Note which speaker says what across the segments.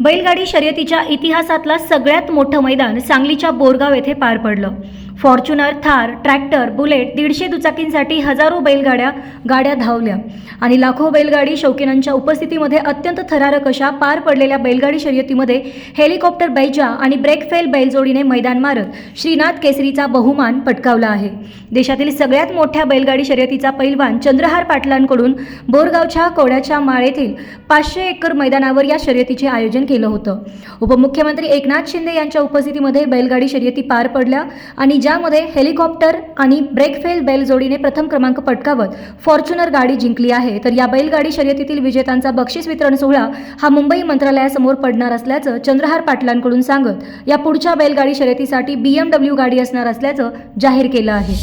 Speaker 1: बैलगाडी शर्यतीच्या इतिहासातलं सगळ्यात मोठं मैदान सांगलीच्या बोरगाव येथे पार पडलं. फॉर्च्युनर थार ट्रॅक्टर बुलेट दीडशे दुचाकींसाठी हजारो बैलगाड्या गाड्या धावल्या. आणि लाखो बैलगाडी शौकीनांच्या उपस्थितीमध्ये अत्यंत थरारक अशा पार पडलेल्या बैलगाडी शर्यतीमध्ये हेलिकॉप्टर बैजा आणि ब्रेकफेल बैलजोडीने मैदान मारत श्रीनाथ केसरीचा बहुमान पटकावला आहे. देशातील सगळ्यात मोठ्या बैलगाडी शर्यतीचा पैलवान चंद्रहार पाटलांकडून बोरगावच्या कोड्याच्या माळेतील पाचशे एकर मैदानावर या शर्यतीचे आयोजन केलं होतं. उपमुख्यमंत्री एकनाथ शिंदे यांच्या उपस्थितीमध्ये बैलगाडी शर्यती पार पडल्या आणि ज्यामध्ये हेलिकॉप्टर आणि ब्रेकफेल बैल जोडीने प्रथम क्रमांक पटकावत फॉर्च्युनर गाडी जिंकली आहे. तर या बैलगाडी शर्यतीतील विजेत्यांचा बक्षीस वितरण सोहळा हा मुंबई मंत्रालयासमोर पडणार असल्याचं चंद्रहार पाटलांकडून सांगत या पुढच्या बैलगाडी शर्यतीसाठी बीएमडब्ल्यू गाडी असणार असल्याचं जाहीर केलं आहे.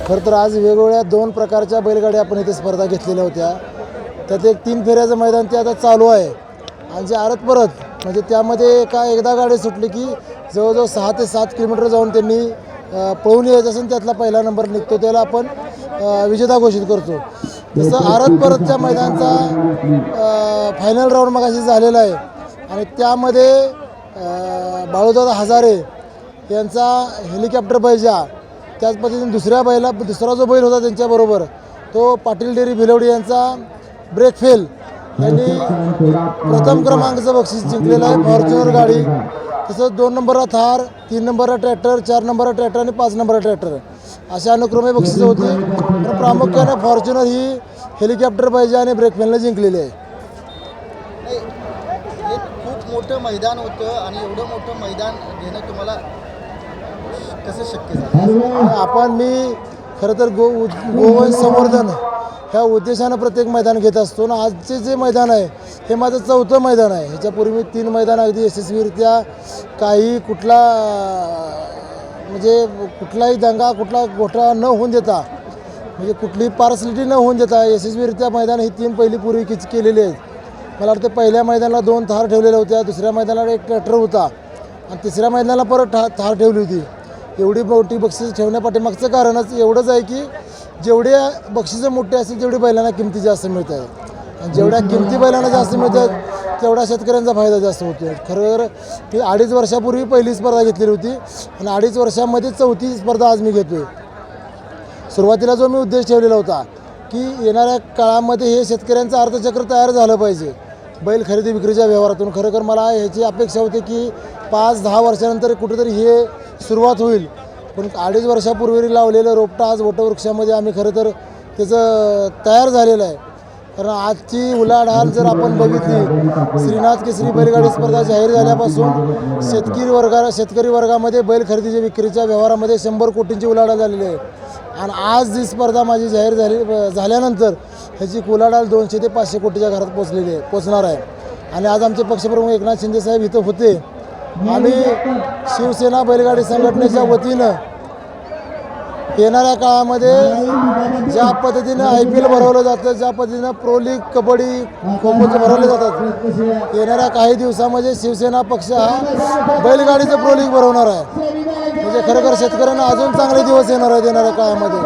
Speaker 2: खरं तर आज वेगवेगळ्या दोन प्रकारच्या बैलगाड्या आपण इथे स्पर्धा घेतलेल्या होत्या. त्यात एक तीन फेऱ्याचं मैदान ते आता चालू आहे. आणि जे आरत परत म्हणजे त्यामध्ये एका एकदा गाडी सुटली की जवळजवळ सहा ते सात किलोमीटर जाऊन त्यांनी पळून यायचं असेल त्यातला पहिला नंबर निघतो त्याला आपण विजेता घोषित करतो. तसं आरत परतच्या मैदानचा फायनल राऊंड मगाशी झालेला आहे. आणि त्यामध्ये बाळूदादा हजारे यांचा हेलिकॉप्टर बैजा त्याच पद्धतीने दुसऱ्या बैला दुसरा जो बैल होता त्यांच्याबरोबर तो पाटील डेअरी भिलवडी यांचा ब्रेक फेल यांनी प्रथम क्रमांकाचं बक्षीस जिंकलेलं आहे. फॉर्च्युनर गाडी. तसंच दोन नंबरला थार तीन नंबरला ट्रॅक्टर चार नंबरला ट्रॅक्टर आणि पाच नंबरला ट्रॅक्टर. अशा अनुक्रमे बक्षिसं होती. पण प्रामुख्याने फॉर्च्युनर ही हेलिकॉप्टर पाहिजे आणि ब्रेक फेलनं जिंकलेली आहे.
Speaker 3: खूप मोठं मैदान होतं आणि एवढं मोठं मैदान घेणं तुम्हाला कसं शक्य झालं?
Speaker 2: आपण मी खरं तर गो गोवंश संवर्धन ह्या उद्देशानं प्रत्येक मैदान घेत असतो ना आजचे जे मैदान आहे हे माझं चौथं मैदान आहे. ह्याच्यापूर्वी मी तीन मैदान अगदी यशस्वीरित्या काही कुठला म्हणजे कुठलाही दंगा कुठला घोटाळा न होऊन देता म्हणजे कुठलीही पार्सलिटी न होऊन देता यशस्वीरित्या मैदान ही तीन पहिली पूर्वी किच केलेली आहेत मला वाटतं पहिल्या मैदानाला दोन थार ठेवलेल्या होत्या दुसऱ्या मैदानाला एक ट्रॅक्टर होता आणि तिसऱ्या मैदानाला परत ठा थार ठेवली होती. एवढी मोठी बक्षीस ठेवण्यापाठीमागचं कारणच एवढंच आहे की जेवढे बक्षिसं मोठे असतील तेवढी बैलांना किमती जास्त मिळत आहेत आणि जेवढ्या किमती बैलांना जास्त मिळतात तेवढा शेतकऱ्यांचा फायदा जास्त होतो. खरं मी अडीच वर्षापूर्वी पहिली स्पर्धा घेतलेली होती. आणि अडीच वर्षामध्ये चौथी स्पर्धा आज मी घेतो सुरुवातीला जो मी उद्देश ठेवलेला होता की येणाऱ्या काळामध्ये हे शेतकऱ्यांचं अर्थचक्र तयार झालं पाहिजे. बैल खरेदी विक्रीच्या व्यवहारातून. खरोखर मला ह्याची अपेक्षा होती की पाच दहा वर्षानंतर कुठेतरी हे सुरुवात होईल. पण अडीच वर्षापूर्वी लावलेलं रोपटं आज वटवृक्षामध्ये आम्ही खरं तर त्याचं तयार झालेलं आहे. कारण आजची उलाढाल जर आपण बघितली श्रीनाथ केसरी बैलगाडी स्पर्धा जाहीर झाल्यापासून शेतकरी वर्गा शेतकरी वर्गामध्ये बैल खरेदीच्या विक्रीच्या व्यवहारामध्ये शंभर कोटींची उलाढाल झालेली आहे. आणि आज जी स्पर्धा माझी जाहीर झाली झाल्यानंतर ह्याची उलाढाल दोनशे ते पाचशे कोटीच्या घरात पोचलेली आहे पोचणार आहे. आणि आज आमचे पक्षप्रमुख एकनाथ शिंदे साहेब इथं होते. आम्ही शिवसेना बैलगाडी संघटनेच्या वतीनं येणाऱ्या काळामध्ये ज्या पद्धतीनं आय पी एल भरवलं जातं ज्या पद्धतीनं प्रो लीग कबड्डी खो खो भरवले जातात येणाऱ्या काही दिवसामध्ये शिवसेना पक्ष हा बैलगाडीचं प्रो लीग भरवणार आहे. म्हणजे खरोखर शेतकऱ्यांना अजून चांगले दिवस येणार आहेत येणाऱ्या काळामध्ये.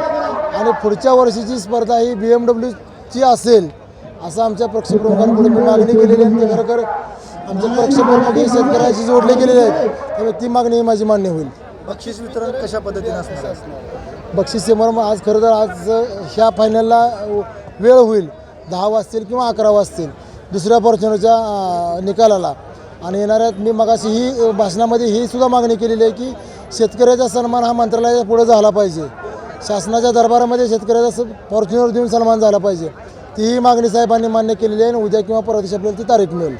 Speaker 2: आणि पुढच्या वर्षीची स्पर्धा ही बी एम डब्ल्यूची असेल असं आमच्या पक्षप्रमुखांपुढे मी मागणी केलेली आहे. ते खरोखर आमचे पक्षप्रमुख हे शेतकऱ्याशी जोडले गेलेले आहेत. त्यामुळे ती मागणी ही माझी मान्य होईल.
Speaker 3: बक्षीस वितरण कशा पद्धतीने असणार?
Speaker 2: बक्षीस समारंभ आज खरं तर आज ह्या फायनलला वेळ होईल. दहा वाजतील किंवा अकरा वाजतील. दुसऱ्या फॉर्च्युनरच्या निकालाला. आणि येणाऱ्या मी मगाशी ही भाषणामध्ये ही सुद्धा मागणी केलेली आहे की शेतकऱ्याचा सन्मान हा मंत्रालयाच्या पुढे झाला पाहिजे. शासनाच्या दरबारामध्ये शेतकऱ्याचा फॉर्च्युनर देऊन सन्मान झाला पाहिजे. तीही मागणी साहेबांनी मान्य केलेली आहे आणि उद्या किंवा परवा दिवशी आपल्याला ती तारीख मिळेल.